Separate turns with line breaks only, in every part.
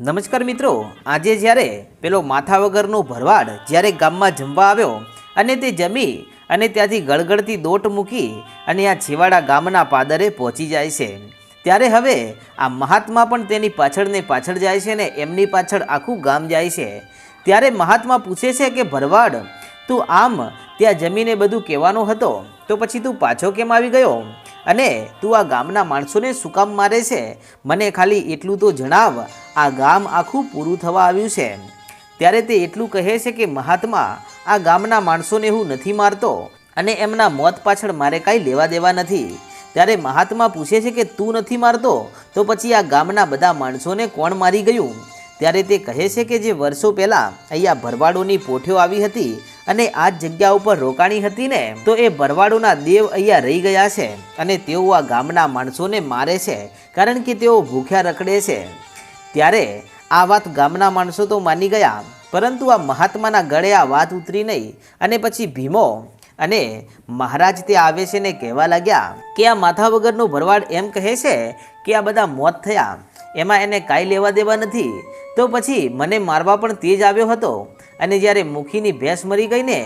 નમસ્કાર મિત્રો, આજે જ્યારે પેલો માથા વગરનો ભરવાડ જ્યારે ગામમાં જમવા આવ્યો અને તે જમી અને ત્યાંથી ગળગળતી દોટ મૂકી અને આ છેવાડા ગામના પાદરે પહોંચી જાય છે, ત્યારે હવે આ મહાત્મા પણ તેની પાછળને પાછળ જાય છે ને એમની પાછળ આખું ગામ જાય છે. ત્યારે મહાત્મા પૂછે છે કે, ભરવાડ, તું આમ ત્યાં જમીને બધું કહેવાનો હતો, તો પછી તું પાછો કેમ આવી ગયો? અને તું આ ગામના માણસોને શું કામ મારે છે? મને ખાલી એટલું તો જણાવ. આ ગામ આખું પૂરું થવા આવ્યું છે. ત્યારે તે એટલું કહે છે કે મહાત્મા આ ગામના માણસોને હું નથી મારતો અને એમના મોત પાછળ મારે કાંઈ લેવા દેવા નથી. ત્યારે મહાત્મા પૂછે છે કે તું નથી મારતો? તો પછી આ ગામના બધા માણસોને કોણ મારી ગયું? ત્યારે તે કહે છે કે જે વર્ષો પહેલાં અહીંયા ભરવાડોની પોઠીઓ આવી હતી અને આ જ જગ્યા ઉપર રોકાણી હતી ને, તો એ ભરવાડોના દેવ અહીંયા રહી ગયા છે અને તેઓ આ ગામના માણસોને મારે છે, કારણ કે તેઓ ભૂખ્યા રખડે છે. ત્યારે આ વાત ગામના માણસો તો માની ગયા, પરંતુ આ મહાત્માના ગળે આ વાત ઉતરી નહીં. અને પછી ભીમો અને મહારાજ તે આવે છે ને કહેવા લાગ્યા કે આ માથા વગરનો ભરવાડ એમ કહે છે કે આ બધા મોત થયા, એમાં એને કાંઈ લેવા દેવા નથી. તો પછી મને મારવા પણ તે જ આવ્યો હતો. અને જ્યારે મુખીની ભેંસ મરી ગઈ ને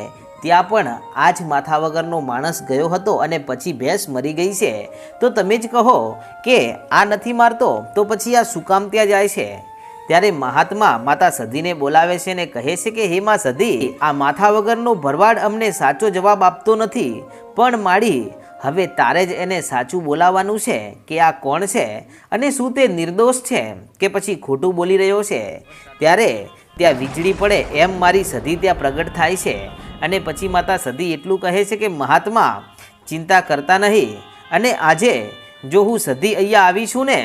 ત્યાં પણ આ જ માથા વગરનો માણસ ગયો હતો અને પછી ભેંસ મરી ગઈ છે. તો તમે જ કહો કે આ નથી મારતો, તો પછી આ શું કામ ત્યાં જાય છે? ત્યારે મહાત્મા માતા સધીને બોલાવે છે ને કહે છે કે, હે મા સધી, આ માથા વગરનો ભરવાડ અમને સાચો જવાબ આપતો નથી. પણ માડી હવે તારે જ એને સાચું બોલાવવાનું છે કે આ કોણ છે અને શું તે નિર્દોષ છે કે પછી ખોટું બોલી રહ્યો છે? ત્યારે ત્યાં વીજળી પડે એમ મારી સધી ત્યાં પ્રગટ થાય છે. અને પછી માતા સધી એટલું કહે છે કે મહાત્મા ચિંતા કરતા નહીં. અને આજે જો હું સધી અહીંયા આવી છું ને,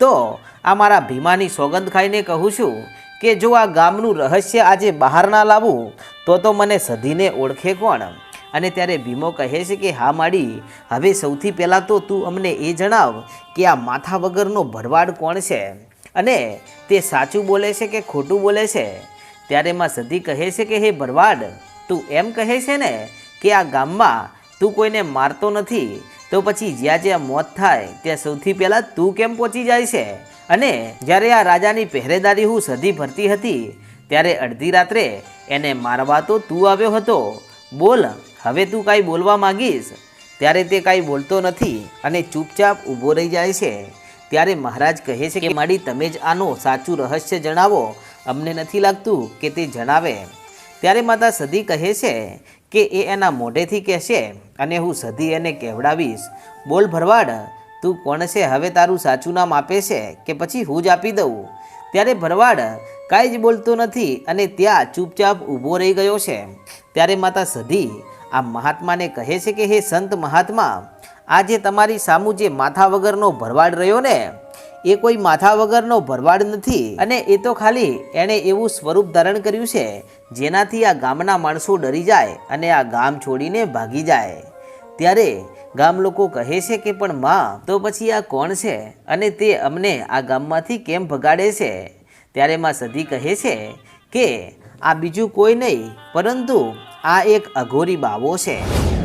તો આ મારા ભીમાની સોગંદ ખાઈને કહું છું કે જો આ ગામનું રહસ્ય આજે બહાર ના લાવું, તો તો મને સધીને ઓળખે કોણ? અને ત્યારે ભીમો કહે છે કે, હા માડી, હવે સૌથી પહેલાં તો તું અમને એ જણાવ કે આ માથા વગરનો ભરવાડ કોણ છે? અને તે સાચું બોલે છે કે ખોટું બોલે છે? ત્યારે માં સધી કહે છે કે, હે ભરવાડ તું એમ કહે છે ને કે આ ગામમાં તું કોઈને મારતો નથી, તો પછી જ્યાં જ્યાં મોત થાય, ત્યાં સૌથી પહેલાં તું કેમ પહોંચી જાય છે? અને જ્યારે આ રાજાની પહેરેદારી હું સધી ભરતી હતી, ત્યારે અડધી રાત્રે એને મારવા તો તું આવ્યો હતો. બોલ, હવે તું કાંઈ બોલવા માંગીશ? ત્યારે તે કાંઈ બોલતો નથી અને ચૂપચાપ ઊભો રહી જાય છે. ત્યારે મહારાજ કહે છે કે, માડી, તમે જ આનું સાચું રહસ્ય જણાવો. અમને નથી લાગતું કે તે જણાવે. ત્યારે માતા સધી કહે છે કે એ એના મોઢેથી કહેશે, અને હું સધી એને કહેવડાવીશ બોલ ભરવાડ, તું કોણ છે? હવે તારું સાચું નામ આપે છે કે પછી હું જ આપી દઉં? ત્યારે ભરવાડ, કાંઈ જ બોલતો નથી અને ત્યાં ચૂપચાપ ઊભો રહી ગયો છે. ત્યારે માતા સધી આ મહાત્માને કહે છે કે, હે સંત મહાત્મા, આજે તમારી સામું જે માથા વગરનો ભરવાડ રહ્યો ને એ કોઈ માથા વગરનો ભરવાડ નથી અને એ તો ખાલી એણે એવું સ્વરૂપ ધારણ કર્યું છે, જેનાથી આ ગામના માણસો ડરી જાય અને આ ગામ છોડીને ભાગી જાય. ત્યારે ગામ લોકો કહે છે કે, પણ માં, તો પછી આ કોણ છે અને તે અમને આ ગામમાંથી કેમ ભગાડે છે? ત્યારે માં સધી કહે છે કે, આ બીજું કોઈ નહીં, પરંતુ આ એક અઘોરી બાવો છે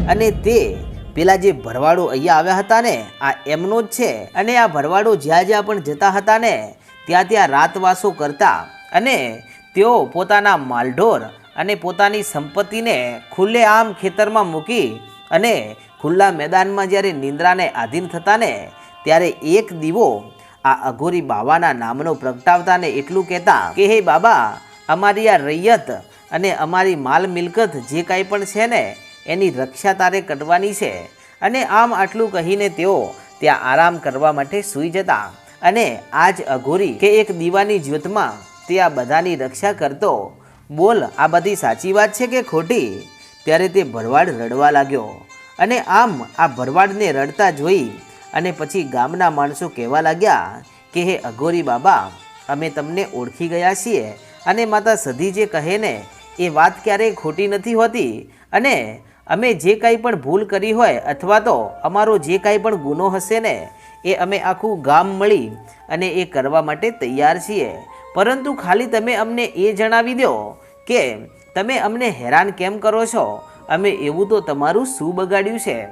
અને તે પેલા જે ભરવાડો અહીંયા આવ્યા હતા ને, આ એમનો જ છે. અને આ ભરવાડો જ્યાં જ્યાં પણ જતા હતા ને, ત્યાં ત્યાં રાતવાસો કરતા. અને તેઓ પોતાના માલઢોર અને પોતાની સંપત્તિને ખુલ્લે આમ ખેતરમાં મૂકી અને ખુલ્લા મેદાનમાં જ્યારે નિંદ્રાને આધીન થતા ને, ત્યારે એક દીવો આ અઘોરી બાવાના નામનો પ્રગટાવતા ને એટલું કહેતા કે, હે બાબા, અમારી આ રૈયત અને અમારી માલ મિલકત જે કાંઈ પણ છે ને એની રક્ષા તારે કરવાની છે. અને આમ આટલું કહીને તેઓ ત્યાં આરામ કરવા માટે સૂઈ જતા. અને આ જ અઘોરી કે એક દીવાની જ્યોતમાં તે આ બધાની રક્ષા કરતો. બોલ, આ બધી સાચી વાત છે કે ખોટી? ત્યારે તે ભરવાડ રડવા લાગ્યો. અને આમ આ ભરવાડને રડતા જોઈ અને પછી ગામના માણસો કહેવા લાગ્યા કે, હે અઘોરી બાબા, અમે તમને ઓળખી ગયા છીએ. અને માતા સધી જે કહે ને, એ વાત ક્યારેય ખોટી નથી હોતી. અને અમે જે કાંઈ પણ ભૂલ કરી હોય અથવા તો અમારો જે કાંઈ પણ ગુનો હશે ને, એ અમે આખું ગામ મળી અને એ કરવા માટે તૈયાર છીએ. પરંતુ ખાલી તમે અમને એ જણાવી દો કે તમે અમને હેરાન કેમ કરો છો? અમે એવું તો તમારું શું બગાડ્યું છે?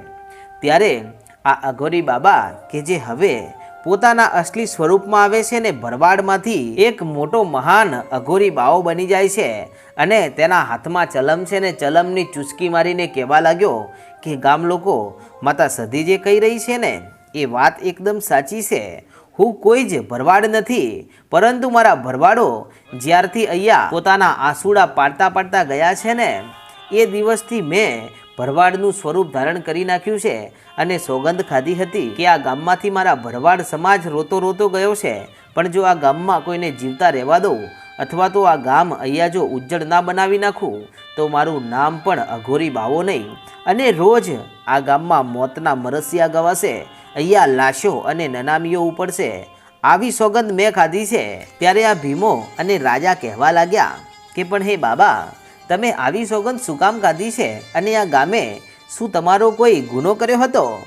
ત્યારે આ અઘોરી બાબા કે જે હવે પોતાના અસલી સ્વરૂપમાં આવે છે ને ભરવાડમાંથી એક મોટો મહાન અઘોરી બાવો બની જાય છે. અને તેના હાથમાં ચલમ છે ને ચલમની ચૂસકી મારીને કહેવા લાગ્યો કે, ગામ લોકો, માતા સધી જે કહી રહી છે ને, એ વાત એકદમ સાચી છે. હું કોઈ જ ભરવાડ નથી, પરંતુ મારા ભરવાડો જ્યારથી અહીંયા પોતાના આંસુડા પાડતા પાડતા ગયા છે ને, એ દિવસથી મેં ભરવાડનું સ્વરૂપ ધારણ કરી નાખ્યું છે અને સોગંદ ખાધી હતી કે આ ગામમાંથી મારા ભરવાડ સમાજ રોતો રોતો ગયો છે. પણ જો આ ગામમાં કોઈને જીવતા રહેવા દઉં અથવા તો આ ગામ અહીંયા જો ઉજ્જડ ના બનાવી નાખું, તો મારું નામ પણ અઘોરી બાવો નહીં. અને રોજ આ ગામમાં મોતના મરસિયા ગવાશે, અહીંયા લાશો અને નનામીઓ ઉપડશે. આવી સોગંદ મેં ખાધી છે. ત્યારે આ ભીમો અને રાજા કહેવા લાગ્યા કે પણ હે બાબા તમે આવી સોગંદ શું કામ કાઢી છે? અને આ ગામે શું તમારો કોઈ ગુનો કર્યો હતો?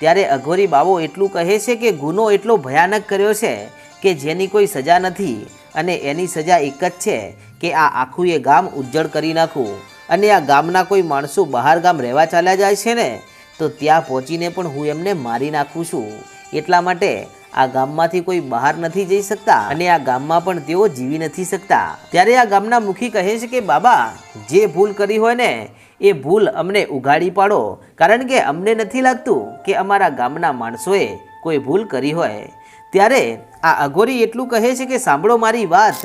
ત્યારે અઘોરી બાવો એટલું કહે છે કે ગુનો એટલો ભયાનક કર્યો છે કે જેની કોઈ સજા નથી અને એની સજા એક જ છે કે આ આખું એ ગામ ઉજ્જડ કરી નાખું. અને આ ગામના કોઈ માણસો બહાર ગામ રહેવા ચાલ્યા જાય છે ને? તો ત્યાં પહોંચીને પણ હું એમને મારી નાખું છું. એટલા માટે આ ગામમાંથી કોઈ બહાર નથી જઈ શકતા અને આ ગામમાં પણ તેઓ જીવી નથી શકતા. ત્યારે આ ગામના મુખી કહે છે કે, બાબા, જે ભૂલ કરી હોય ને, એ ભૂલ અમને ઉઘાડી પાડો. કારણ કે અમને નથી લાગતું કે અમારા ગામના માણસોએ કોઈ ભૂલ કરી હોય. ત્યારે આ અઘોરી એટલું કહે છે કે, સાંભળો મારી વાત.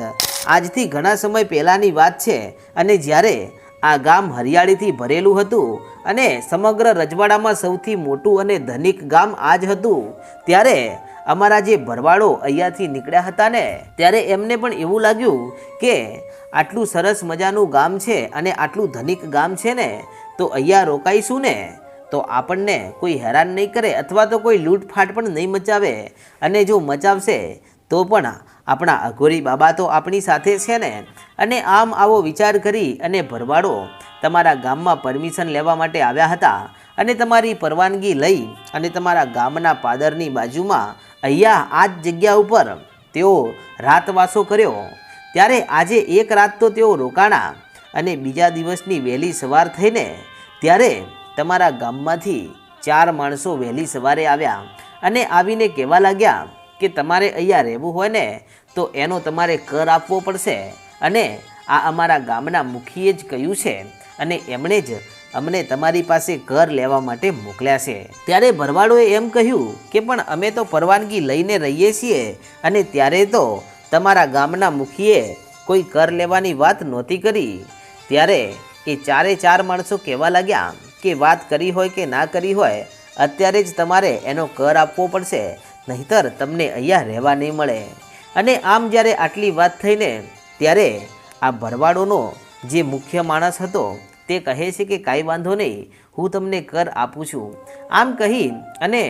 આજથી ઘણા સમય પહેલાંની વાત છે. અને જ્યારે આ ગામ હરિયાળીથી ભરેલું હતું અને સમગ્ર રજવાડામાં સૌથી મોટું અને ધનિક ગામ આ જ હતું, ત્યારે અમારા જે ભરવાડો અહીંયાથી નીકળ્યા હતા ને, ત્યારે એમને પણ એવું લાગ્યું કે આટલું સરસ મજાનું ગામ છે અને આટલું ધનિક ગામ છે ને, તો અહીંયા રોકાઈશું ને? તો આપણને કોઈ હેરાન નહીં કરે અથવા તો કોઈ લૂંટફાટ પણ નહીં મચાવે. અને જો મચાવશે, તો પણ આપણા અઘોરી બાબા તો આપણી સાથે છે ને? અને આમ આવો વિચાર કરી અને ભરવાડો તમારા ગામમાં પરમિશન લેવા માટે આવ્યા હતા. અને તમારી પરવાનગી લઈ અને તમારા ગામના પાદરની બાજુમાં અહીંયા આ જ જગ્યા ઉપર તેઓ રાતવાસો કર્યો. ત્યારે આજે એક રાત તો તેઓ રોકાણા અને બીજા દિવસની વહેલી સવાર થઈને ત્યારે તમારા ગામમાંથી ચાર માણસો વહેલી સવારે આવ્યા અને આવીને કહેવા લાગ્યા કે તમારે અહીંયા રહેવું હોય ને તો એનો તમારે કર આપવો પડશે. અને આ અમારા ગામના મુખીએ જ કહ્યું છે અને એમણે જ અમને તમારી પાસે ઘર લેવા માટે મોકલ્યા છે. ત્યારે ભરવાડોએ એમ કહ્યું કે પણ અમે તો પરવાનગી લઈને રહીએ છીએ અને ત્યારે તો તમારા ગામના મુખીએ કોઈ કર લેવાની વાત નહોતી કરી. ત્યારે એ ચારે ચાર માણસો કહેવા લાગ્યા કે વાત કરી હોય કે ના કરી હોય, અત્યારે જ તમારે એનો કર આપવો પડશે, નહીતર તમને અહીંયા રહેવા નહીં મળે. અને આમ જ્યારે આટલી વાત થઈને, ત્યારે આ ભરવાડોનો જે મુખ્ય માણસ હતો તે કહે છે કે કાંઈ વાંધો નહીં, હું તમને કર આપું છું. આમ કહી અને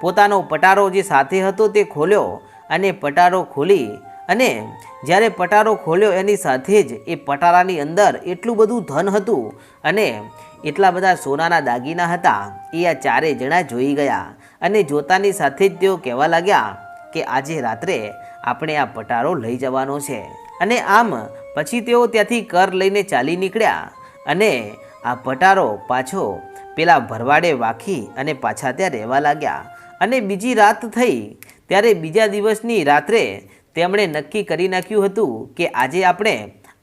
પોતાનો પટારો જે સાથે હતો તે ખોલ્યો અને પટારો ખોલી અને જ્યારે પટારો ખોલ્યો એની સાથે જ એ પટારાની અંદર એટલું બધું ધન હતું અને એટલા બધા સોનાના દાગીના હતા, એ આ ચારે જણા જોઈ ગયા અને જોતાની સાથે જ તેઓ કહેવા લાગ્યા કે આજે રાત્રે આપણે આ પટારો લઈ જવાનો છે. અને આમ પછી તેઓ ત્યાંથી કર લઈને ચાલી નીકળ્યા. અને આ પટારો પાછો પેલા ભરવાડે વાખી અને પાછા ત્યાં રહેવા લાગ્યા. અને બીજી રાત થઈ, ત્યારે બીજા દિવસની રાત્રે તેમણે નક્કી કરી નાખ્યું હતું કે આજે આપણે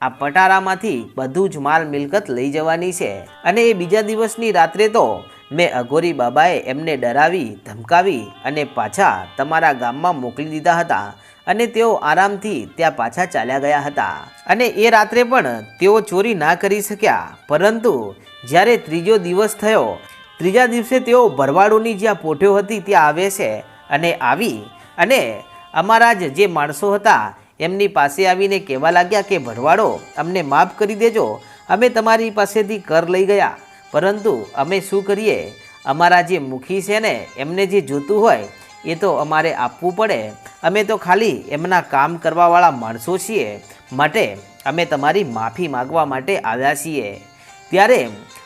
આ પટારામાંથી બધું જ માલ મિલકત લઈ જવાની છે. અને એ બીજા દિવસની રાત્રે તો મેં અઘોરી બાબાએ એમને ડરાવી, ધમકાવી અને પાછા તમારા ગામમાં મોકલી દીધા હતા. અને તેઓ આરામથી ત્યાં પાછા ચાલ્યા ગયા હતા. અને એ રાત્રે પણ તેઓ ચોરી ના કરી શક્યા. પરંતુ જ્યારે ત્રીજો દિવસ થયો, ત્રીજા દિવસે તેઓ ભરવાડોની જ્યાં પોઠ્યો હતી ત્યાં આવે છે અને આવી અને અમારા જ જે માણસો હતા, એમની પાસે આવીને કહેવા લાગ્યા કે, ભરવાડો, અમને માફ કરી દેજો. અમે તમારી પાસેથી કર લઈ ગયા. પરંતુ અમે શું કરીએ? અમારા જે મુખી છે ને, એમને જે જોતું હોય એ તો અમારે આપવું પડે. અમે તો ખાલી એમના કામ કરવાવાળા માણસો છીએ. માટે અમે તમારી માફી માગવા માટે આવ્યા છીએ. ત્યારે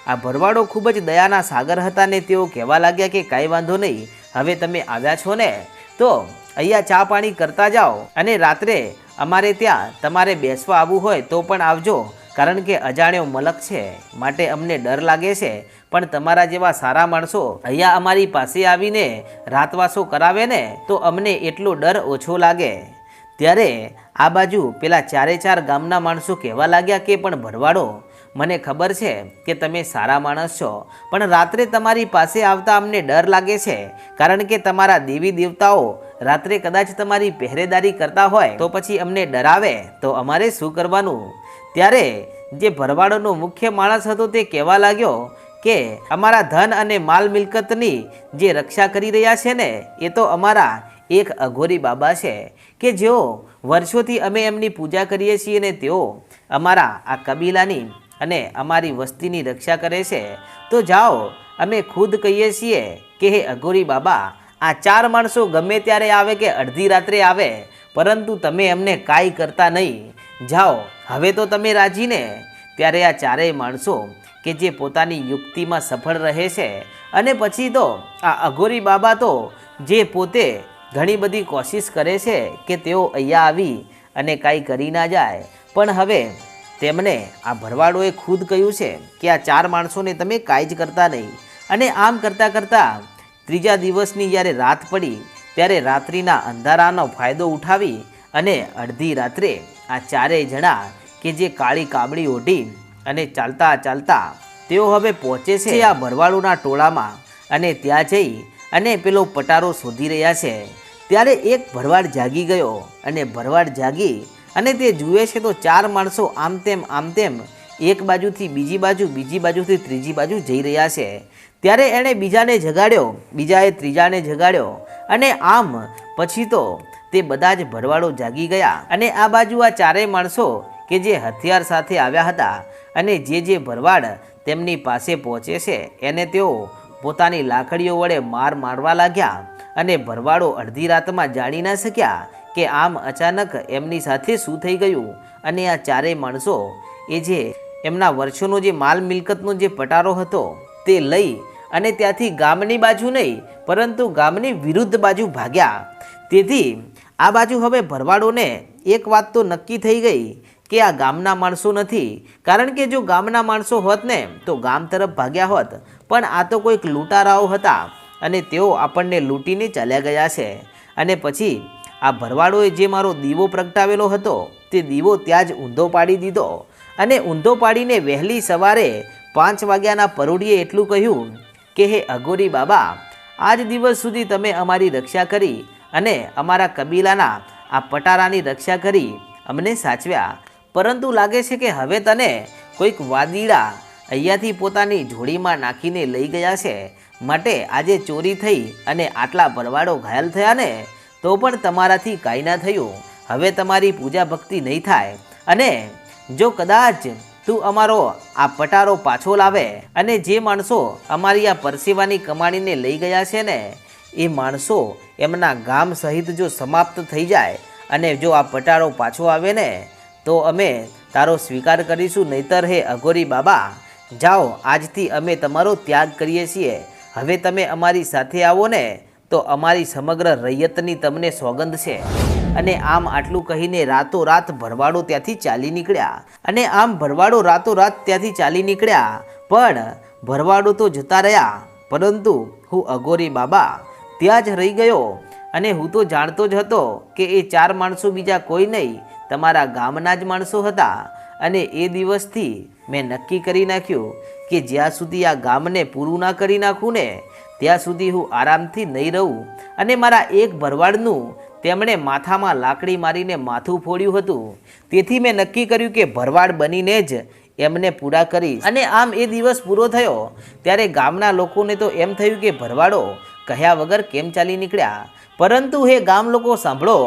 આ ભરવાડો ખૂબ જ દયાના સાગર હતા ને તેઓ કહેવા લાગ્યા કે કાંઈ વાંધો નહીં, હવે તમે આવ્યા છો ને? તો અહીંયા ચા પાણી કરતા જાઓ અને રાત્રે અમારે ત્યાં તમારે બેસવા આવવું હોય તો પણ આવજો, કારણ કે અજાણ્યો મલક છે. માટે અમને ડર લાગે છે. પણ તમારા જેવા સારા માણસો અહીંયા અમારી પાસે આવીને રાતવાસો કરાવે ને, તો અમને એટલો ડર ઓછો લાગે. ત્યારે આ બાજુ પેલા ચારે ચાર ગામના માણસો કહેવા લાગ્યા કે, પણ ભરવાડો, મને ખબર છે કે તમે સારા માણસ છો, પણ રાત્રે તમારી પાસે આવતા અમને ડર લાગે છે, કારણ કે તમારા દેવી દેવતાઓ રાત્રે કદાચ તમારી પહેરેદારી કરતા હોય તો પછી અમને ડરાવે તો અમારે શું કરવાનું? ત્યારે જે ભરવાડોનો મુખ્ય માણસ હતો તે કહેવા લાગ્યો કે અમારા ધન અને માલ મિલકતની જે રક્ષા કરી રહ્યા છે ને, એ તો અમારા એક અઘોરી બાબા છે કે જેઓ વર્ષોથી અમે એમની પૂજા કરીએ છીએ ને તેઓ અમારા આ કબીલાની અને અમારી વસ્તીની રક્ષા કરે છે. તો જાઓ, અમે ખુદ કહીએ છીએ કે હે અઘોરી બાબા, આ ચાર માણસો ગમે ત્યારે આવે કે અડધી રાત્રે આવે, પરંતુ તમે એમને કાંઈ કરતા નહીં. જાઓ, હવે તો તમે રાજીને ત્યારે આ ચારેય માણસો કે જે પોતાની યુક્તિમાં સફળ રહે છે અને પછી તો આ અઘોરી બાબા તો જે પોતે ઘણી બધી કોશિશ કરે છે કે તેઓ અહીંયા આવી અને કાંઈ કરી ના જાય. પણ હવે તેમણે આ ભરવાડોએ ખુદ કહ્યું છે કે આ ચાર માણસોને તમે કાંઈ જ કરતા નહીં. અને આમ કરતાં કરતાં ત્રીજા દિવસની જ્યારે રાત પડી, ત્યારે રાત્રિના અંધારાનો ફાયદો ઉઠાવી અને અડધી રાત્રે આ ચારેય જણા કે જે કાળી કાબડી ઓઢી અને ચાલતા ચાલતા તેઓ હવે પહોંચે છે આ ભરવાડોના ટોળામાં. અને ત્યાં જઈ અને પેલો પટારો શોધી રહ્યા છે. ત્યારે એક ભરવાડ જાગી ગયો અને ભરવાડ જાગી અને તે જુએ છે તો ચાર માણસો આમ તેમ આમ તેમ એક બાજુથી બીજી બાજુ, બીજી બાજુથી ત્રીજી બાજુ જઈ રહ્યા છે. ત્યારે એણે બીજાને જગાડ્યો, બીજાએ ત્રીજાને જગાડ્યો અને આમ પછી તો તે બધા જ ભરવાડો જાગી ગયા અને આ બાજુ આ ચારેય માણસો કે જે હથિયાર સાથે આવ્યા હતા અને જે જે ભરવાડ તેમની પાસે પહોંચે છે, એને તેઓ પોતાની લાકડીઓ વડે માર મારવા લાગ્યા અને ભરવાડો અડધી રાતમાં જાણી ના શક્યા કે આમ અચાનક એમની સાથે શું થઈ ગયું અને આ ચારેય માણસો એ જે એમના વર્ષોનો જે માલ મિલકતનો જે પટારો હતો તે લઈ અને ત્યાંથી ગામની બાજુ નહીં, પરંતુ ગામની વિરુદ્ધ બાજુ ભાગ્યા. તેથી આ બાજુ હવે ભરવાડોને એક વાત તો નક્કી થઈ ગઈ કે આ ગામના માણસો નથી. કારણ કે જો ગામના માણસો હોત ને, તો ગામ તરફ ભાગ્યા હોત. પણ આ તો કોઈક લૂંટારાઓ હતા અને તેઓ આપણને લૂંટીને ચાલ્યા ગયા છે. અને પછી આ ભરવાડોએ જે મારો દીવો પ્રગટાવેલો હતો, તે દીવો ત્યાં જ ઊંધો પાડી દીધો. અને ઊંધો પાડીને વહેલી સવારે પાંચ વાગ્યાના પરોઢીએ એટલું કહ્યું કે, હે અઘોરી બાબા, આજ દિવસ સુધી તમે અમારી રક્ષા કરી અને અમારા કબીલાના આ પટારાની રક્ષા કરી અમને સાચવ્યા. પરંતુ લાગે છે કે હવે તને કોઈક વાદીડા અહીંયાથી પોતાની જોડીમાં નાખીને લઈ ગયા છે. માટે આજે ચોરી થઈ અને આટલા ભરવાડો ઘાયલ થયા ને, તો પણ તમારાથી કાંઈ ના થયું. હવે તમારી પૂજા ભક્તિ નહીં થાય. અને જો કદાચ તું અમારો આ પટારો પાછો લાવે અને જે માણસો અમારી આ પરસેવાની કમાણીને લઈ ગયા છે ને, એ માણસો એમના ગામ સહિત જો સમાપ્ત થઈ જાય અને જો આ પટારો પાછો આવે ને તો અમે તારો સ્વીકાર કરીશું, નહીતર હે અઘોરી બાબા, જાઓ, આજથી અમે તમારો ત્યાગ કરીએ છીએ. હવે તમે અમારી સાથે આવો ને, તો અમારી સમગ્ર રૈયતની તમને સોગંદ છે. અને આમ આટલું કહીને રાતોરાત ભરવાડો ત્યાંથી ચાલી નીકળ્યા. અને આમ ભરવાડો રાતોરાત ત્યાંથી ચાલી નીકળ્યા. પણ ભરવાડો તો જતા રહ્યા. પરંતુ હું અઘોરી બાબા, ત્યાં જ રહી ગયો. અને હું તો જાણતો જ હતો કે એ ચાર માણસો બીજા કોઈ નહીં. તમારા ગામના જ માણસો હતા અને એ દિવસથી મેં નક્કી કરી નાખ્યું કે જ્યાં સુધી આ ગામને પૂરું ના કરી નાખું ને, ત્યાં સુધી હું આરામથી નહીં રહું. અને મારા એક ભરવાડનું તેમણે માથામાં લાકડી મારીને માથું ફોડ્યું હતું. તેથી મેં નક્કી કર્યું કે ભરવાડ બનીને જ એમને પૂરા કરી અને આમ એ દિવસ પૂરો થયો. ત્યારે ગામના લોકોને તો એમ થયું કે ભરવાડો કહ્યા વગર કેમ ચાલી નીકળ્યા? પરંતુ હે ગામ લોકો, સાંભળો.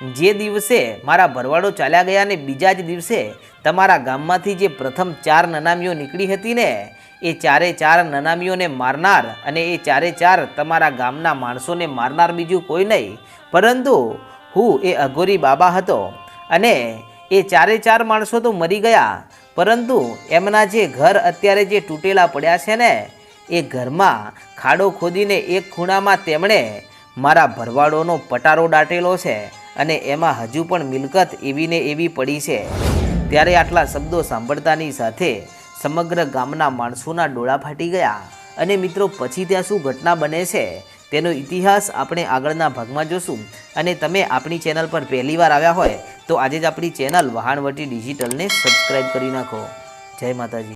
જે દિવસે મારા ભરવાડો ચાલ્યા ગયા ને બીજા જ દિવસે તમારા ગામમાંથી જે પ્રથમ ચાર નનામીઓ નીકળી હતી ને, એ ચારે ચાર નનામીઓને મારનાર અને એ ચારે ચાર તમારા ગામના માણસોને મારનાર બીજું કોઈ નહીં. પરંતુ હું એ અઘોરી બાબા હતો અને એ ચારે ચાર માણસો તો મરી ગયા. પરંતુ એમના જે ઘર અત્યારે જે તૂટેલા પડ્યા છે ને, એ ઘરમાં ખાડો ખોદીને એક ખૂણામાં તેમણે મારા ભરવાડોનો પટારો દાટેલો છે. અને એમાં હજુ પણ મિલકત એવી ને એવી પડી છે. ત્યારે આટલા શબ્દો સાંભળતાની સાથે સમગ્ર ગામના માણસોના ડોળા ફાટી ગયા. અને મિત્રો, પછી ત્યાં શું ઘટના બને છે, તેનો ઇતિહાસ આપણે આગળના ભાગમાં જોશું. અને તમે આપણી ચેનલ પર પહેલીવાર આવ્યા હોય, તો આજે જ આપણી ચેનલ વહાણવટી ડિજિટલને સબસ્ક્રાઈબ કરી નાખો. જય માતાજી.